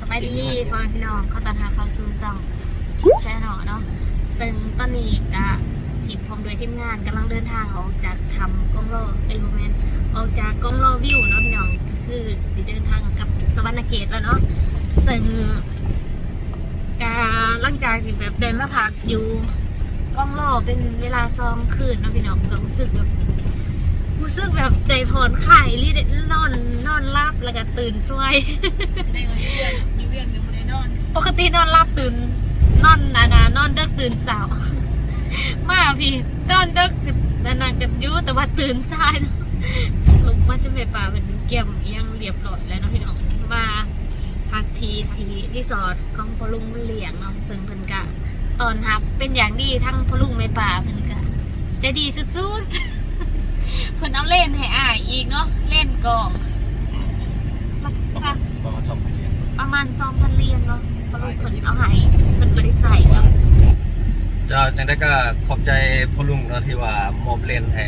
สบายดีพ่อแม่พี่น้องเขาตามหาเข้าสู่ซ่องชิปแชนอเนาะซึ่งตอนนี้ก็ทีมผมโดวยทีมงานกำลังเดินทางออกจากทำกล้องโลเอ้ยโมเมนออกจากกล้องโลวิวเนาะพี่น้องก็คือสิเดินทางกับสวรรณเขตแล้วเนาะซึ่งกาหลังจากที่แบบเดินมาพักอยู่ กล้องโลเป็นเวลาซองคืนเนาะพี่น้องก็รู้สึกแบบรู้สึกแบบใจผ่อนคลายรีดนอนนอนหลับแล้วก็ตื่นสวยในวันนี้เวียนมีเวียนยังไม่ได้นอน ปกตินอนหลับตื่นนอนนาดานอนเด็กตื่นสาวมาพี่นอนเด็กนานากันอยุแต่ว่าตื่นสายเนอะลุกมาจะไปป่าเป็นเกี่ยมเอียงเรียบร้อยแล้วเนาะพี่น้องมาพักทีที่รีสอร์ทของพอลุงเลี้ยงเนาะซึ่งเพิ่นกะ ตอนรับเป็นอย่างดีทั้งพอลุงไม่ป่าเพิ่นกะใจะดีสุดๆ เพิ่นเอาเล่นให้อ่ายอีกเนาะเล่นกองราคาประมาณสองพันเหรียญประมาณสองพันเหรียญเนาะเพราะลูกคนเอาให้เป็นบริษัทเนาะจะจังได้ก็ขอบใจพ่อลุงเนาะที่ว่ามอบเลนให้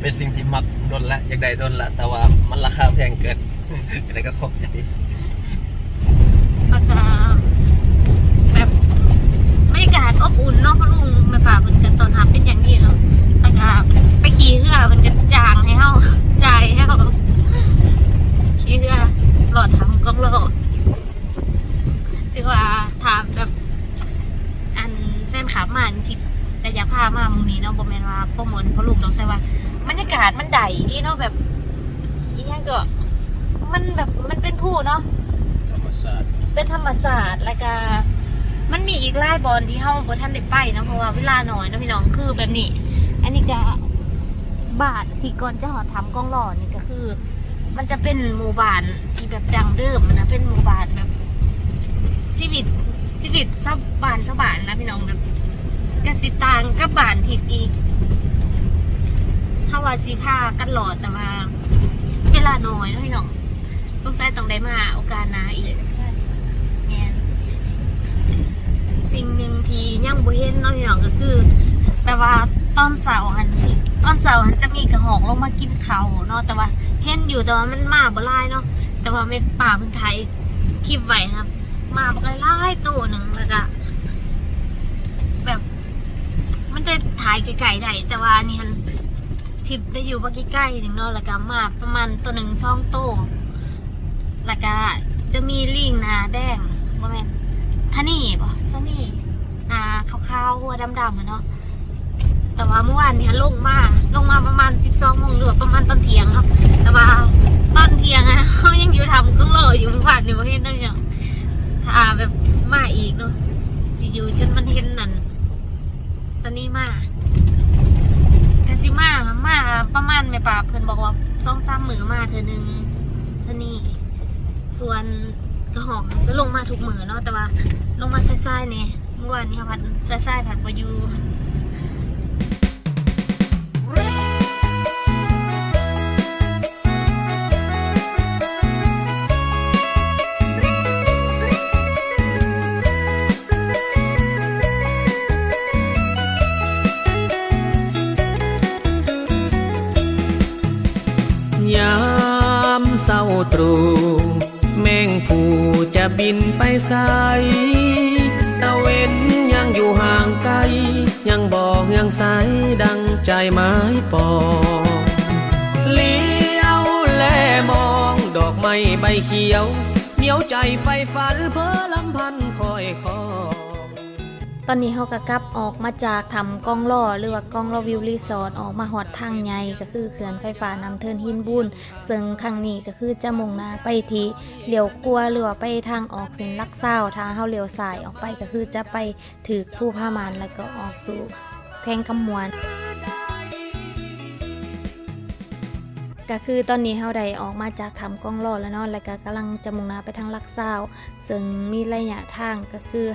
เป็นสิ่งที่มักดนละอยากได้ดนละ แต่ว่ามันราคาแพงเกินจังได้ก็ขอบใจ ก็จะแบบบรรยากาศอบอุ่นเนาะเพราะลุงแม่ป่ามันกันตอนทำเป็นอย่างดีเนาะแล้วก็ไปขี่เรือมันจะจางให้เฮาจ่ายให้เขาขี่เรือหลอดทำกล้องโลดถือว่าถามแบบ อันแฟนคลับมาจริงๆแต่อยากพามามุมนี้เนาะบ่แม่นว่าโปรโมทเพราะลูกเนาะแต่ว่าบรรยากาศมันใดดีเนาะแบบอีหยังก็มันแบบมันเป็นผู้เนาะธรรมศาสตร์เป็นธรรมศาสตร์แล้วก็ มันมีอีกหลายบอลที่เฮาบ่ทันได้ไปเนาะเพราะว่าเวลาน้อยเนาะพี่น้องคือแบบนี้ อันนี้ก็บาทที่ก่อนจะหอดทำกล้องหล่อนี่ก็คือ มันจะเป็นหมู่บ้านที่แบบดังเดิมนะเป็นหมู่บ้านแบบชีวิตชีวิตชาวบ้านชาวบ้านนะพี่น้องแบบกสิตางกับบ้านทิพย์อีกฮาว่าสิพากันหล่อแต่ว่าเวลาน้อยเนาะพี่น้องต้องใช้ต้องได้มาโอกาสนาอีก แม่น สิ่งหนึ่งที่ยังบ่เห็นเนาะพี่น้องก็คือแปลว่าตอนเสาร์หันตอนเสาร์หันจะมีกระหอกลงมากินเขาเนาะแต่ว่าเห็นอยู่แต่ว่ามันมาบ่หลายเนาะแต่ว่าเม็ดป่าเพิ่นไทยคลิปไว้นะครับ มาบ่หลายตัวหนึ่งแล้วก็แบบมันจะถ่ายไกลๆได้แต่ว่านี่หันทิปได้อยู่บ่ใกล้ๆหนึ่งเนาะแล้วก็มาประมาณตัวหนึ่งสองโตแล้วก็จะมีลิงนาแดงบ่แม่น ทนี่บ่ซะนี่นาขาวๆหัวดำๆอะเนาะแต่ว่าเมื่อวานเนี่ยลงมาลงมาประมาณ 12โมงหรือประมาณตอนเที่ยงเนาะแต่ว่าตอนเที่ยงอะเขายังอยู่ทำกล้งรออยู่เมื่อวานนี่บ่เห็นเนาะเนี่ยถ้าแบบมาอีกเนาะสิอยู่จนมันเห็นนั่นซะนี่มากะสิมามาประมาณแม่ป่าเพิ่อนบอกว่า2-3มื้อมาเทื่อนึงเท่านี้ส่วน กระหอมจะลงมาทุกมือเนาะแต่ว่าลงมาซ้ายๆเนี่ยเมื่อวานนี้ค่ะพัดซ้ายๆผัดบอยู บอกยังใสดังใจไม้ปองเลี้ยวแลมองดอกไม้ใบเขียว เหนียวใจไฟฝันเพ้อลำพันคอยคอตอนนี้เขาก็กลับออกมาจากทำกล้องล่อหรือว่ากล้องล่อวิวรีสอร์ทออกมาหอดทางใหญ่ก็คือเขื่อนไฟฟ้านำเทินหินบุญซึ่งครั้งนี้ก็คือจะมุ่งหน้าไปที่เลี้ยวกัวหรือว่าไปทางออกเส้นลักเศร้าทางเฮาเลี้ยวสายออกไปก็คือจะไปถือผู้พามานแล้วก็ออกสู่ แพงคำมวนก็คือตอนนี้เฮาได้ออกมาจากทำกล้องล่อแล้วเนาะแล้วก็กำลังจะมุ่งหน้าไปทางลักเศร้าซึ่งมีระยะทางก็คือ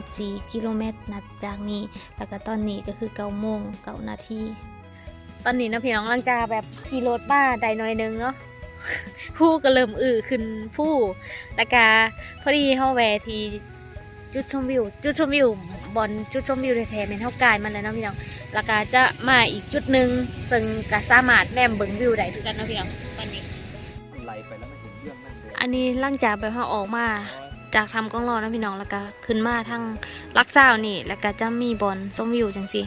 54 กิโลเมตรนัดจากนี้ แล้วก็ตอนนี้ก็คือ9โมง9นาทีตอนนี้นะพี่น้องลังจะแบบขี่รถบ้าได้หน่อยนึงเนาะผู้ก็เริ่มอือขึ้นผู้แล้วก็พอดีเฮาแวะที่ จุดชมวิว จุดชมวิวบอนจุดชมวิวแท้ๆแม่นเฮากายมันแล้วเนาะพี่น้องแล้วก็จะมาอีกจุดหนึ่งซึ่งก็สามารถแนมเบิ่งวิวได้คือกันเนาะพี่น้องวันนี้ไหลไปแล้วมันเห็นเรื่องนั่นเลยอันนี้หลังจากแบบว่าออกมาจากทำกล้องรอนะพี่น้องแล้วก็ขึ้นมาทางลักซาวนี่ แล้วก็จะมีบอลส้มวิวจังสิ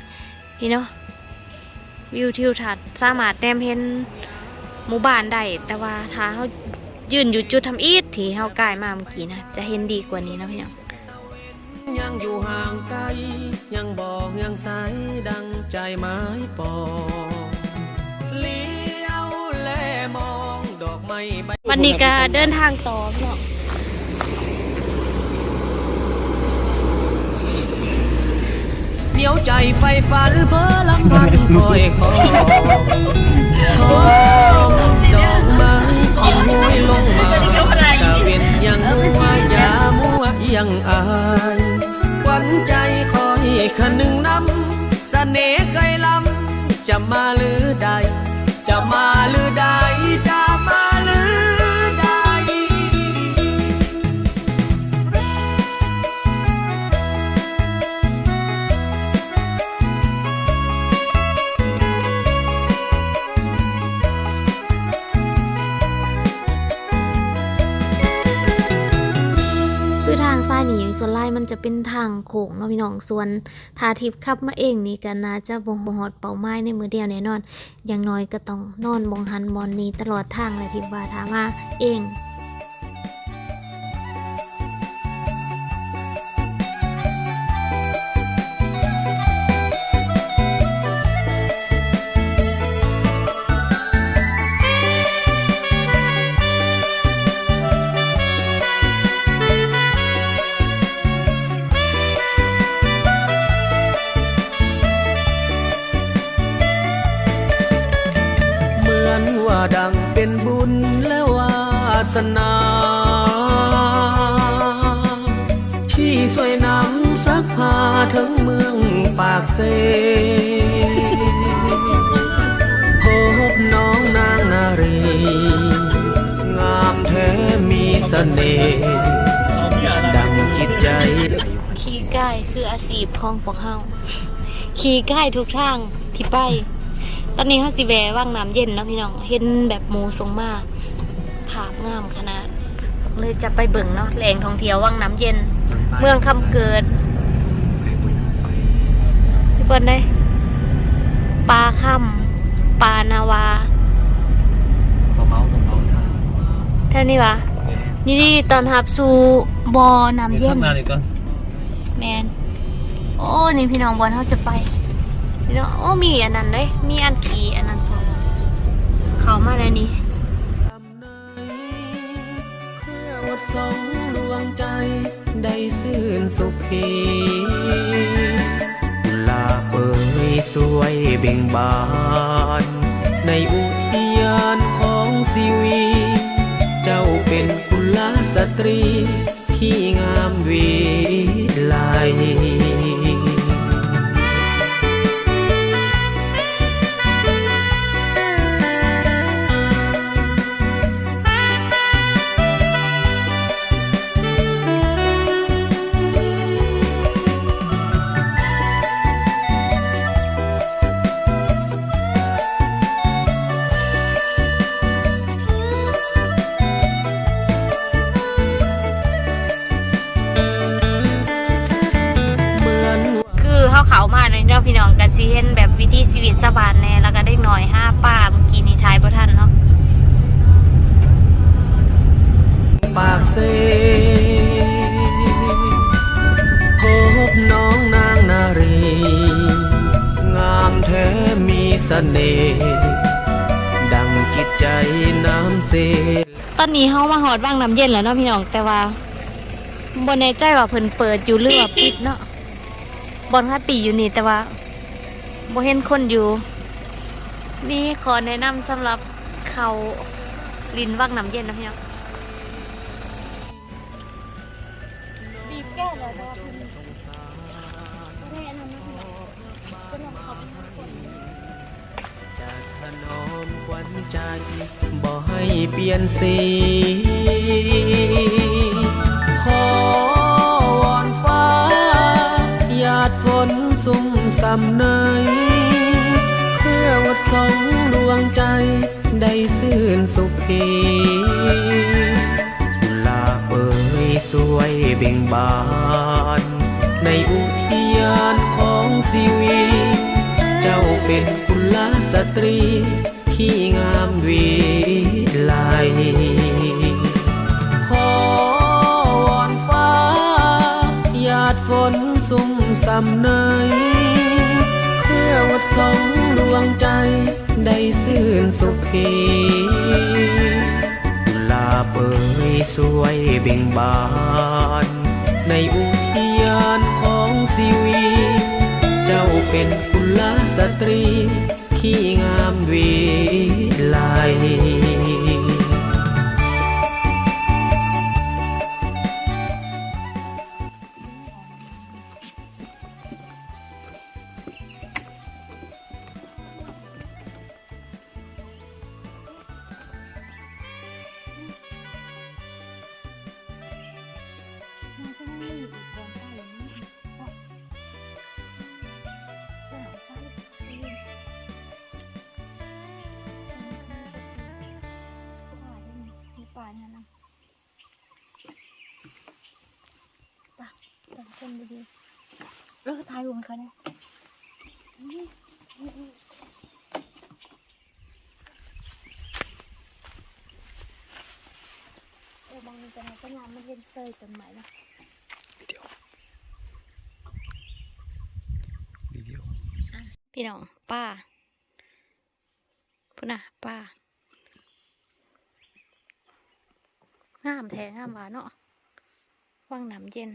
พี่เนาะวิวทิวทัศน์สามารถแนมเห็นหมู่บ้านได้แต่ว่าถ้าเขายืนอยู่จุดทำอีทที่เขากายมาเมื่อกี้นะจะเห็นดีกว่านี้นะพี่น้อง ยังอยู่ห่างไกล ยังบอกยังสายดังใจไม้ปองเลี้ยวแลมองดอกไม้ใบวันนี้ก็เดินทางต่อพี่น้องเหนียวใจไฟฝันเพ้อลำพันคอยคอคอดอกไม้กินห้วยลงมาตะเวนยังมัวยามัวยังอายควัน ใจคอยคนหนึ่งน้ำเสน่ห์เคยลำจะมาหรือใด จะมาหรือใด จะเป็นทางโค้งเนาะพี่น้องส่วนทาทิพย์ขับมาเองนี่ก็น่าจะบ่หอดเป่าไม้ในมือเดียวแน่นอน อย่างน้อยก็ต้องนอนบองหันมอนนี้ตลอดทางเลยทิพย์ว่าถามมาเอง สนา ที่สวยนำซักพาถึงเมืองปากเซพบน้องนางนารี งามแท้มีเสน่ห์ดังจิตใจ ขี่ใกล้คืออาชีพของพวกเฮาขี่ใกล้ทุกทางที่ไป ตอนนี้เฮาสิแวว่างน้ำเย็นเนาะพี่น้อง เห็นแบบหมูทรงมาก ภาพงามขนาด เลยจะไปเบิ่งเนาะแหล่งท่องเที่ยวว่างน้ำเย็น เมืองคำเกิดพี่เปิ้ลได้ปลาค่ำปลานาวาเบาๆเบาๆทางเท่านี้วะนี่ดีตอนหับสู่บอน้ำเย็นข้างหน้านี่ก่อนแมนโอ้นี่พี่น้องบอลเขาจะไปพี่น้องโอ้มีอันนั้นเลยมีอันขี่อันนั้นพอเขามาแล้วนี่ สองดวงใจ ได้ซื่นสุขีกุลาเอ่ยสวยเบ่งบาน ในอุทยานของสิวี เจ้าเป็นกุลสตรี สน่ห์ดังจิตใจน้ำเซตอนนี้เฮามาหอดว่างน้ำเย็นแล้วเนาะพี่น้องแต่ว่าบ่แน่ใจว่าเพิ่นเปิดอยู่หรือว่าปิดเนาะบอลคาตีอยู่นี่แต่ว่าบ่เห็นคนอยู่ นี่ขอแนะนำสำหรับเขาลินว่างน้ำเย็นนะพี่น้องบีบแก้วแล้ว ใจบ่ให้เปลี่ยนสีขอวอนฟ้าหยาดฝนสุ่มสำเนยเพื่อวัดสองดวงใจได้ซื่นสุขีกุลาเอ่ยสวยเบ่งบาน ในอุทยานของสีวีเจ้าเป็นกุลาสตรีที่ วิไลขอวอนฟ้าหยาดฝนสุ่มสำเนยเพื่อวัดสองดวงใจได้ซื่นสุขีกุลาเอ่ยสวยเบ่งบาน ในอุทยานของชีวิตเจ้าเป็นกุลสตรี ที่งามวิไล คนดีๆแล้วก็ทายวงเขาเนี่ยนี่นี่นี่เออบางทีจะมาก็งานมันเล่นเซยต้นไม้นะพี่น้องป้าพุ่นน่ะป้างามแท้งามหวานเนาะว่างน้ำเย็น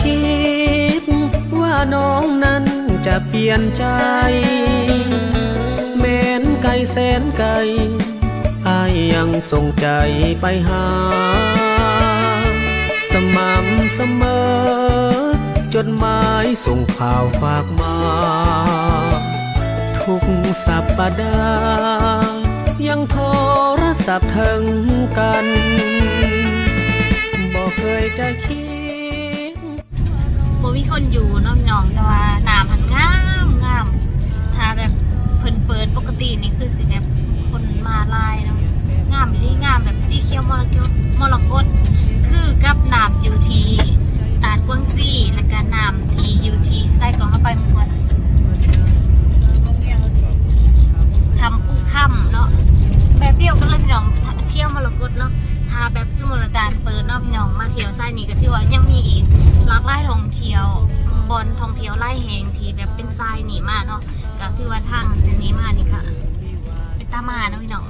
คิด ว่าน้องนั้นจะเปลี่ยนใจแม้นไกลแสนไกลอายยังส่งใจไปหา สม่ำเสมอ จดหมายส่งข่าวฝากมา ทุกสัปดาห์ยังโทรศัพท์ถึงกัน บอกเคยจะคิด บ่มีคนอยู่เนาะพี่น้องแต่ว่าน้ำมันงามงามถ้าแบบเพิ่นเปิดปกตินี่คือสิแบบคนมาลายเนาะงามอีหลีงามแบบสีเขียวมรกตมรกตคือกับน้ำอยู่ที่ตาดกวางซี่แล้วก็น้ำที่อยู่ที่ไส้กรองเข้าไปหมดทำอู่ค่ำเนาะแบบเดียวกันเลยพี่น้องเที่ยวมรกตเนาะ ถ้าแบบสมุทรดานเปิดนาะพี่น้องมาเที่ยวไส้นี้ก็ถือว่ายังมีอีกหลากหลายท่องเที่ยวบนท่องเที่ยวไล่แหงที่แบบเป็นทรายหนีมาเนาะก็คือว่าทางเส้นนี้มานี่ค่ะ เป็นตามาเนาะพี่น้อง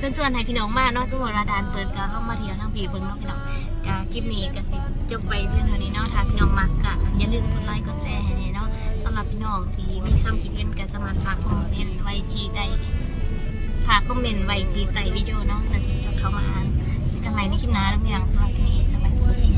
ก็เชิญให้พี่น้องมาเนาะสมมติว่าดานเปิดก็เข้ามาเที่ยวทางผีเบิ่งเนาะพี่น้องก็คลิปนี้ก็สิจบไปเพียงเท่านี้เนาะถ้าพี่น้องมักก็อย่าลืมกดไลค์กดแชร์ให้เนาะสำหรับพี่น้องที่มีคำคิดเห็นก็สามารถฝากคอมเมนต์ไว้ที่ใด ฝาคอมเมนต์ไว้ที่ใต้วิดีโอเนาะแล้วจะเข้ามาอ่านเจอกันใหม่ในคลิปหน้าแล้วพี่น้องสวัสดีสวัสดี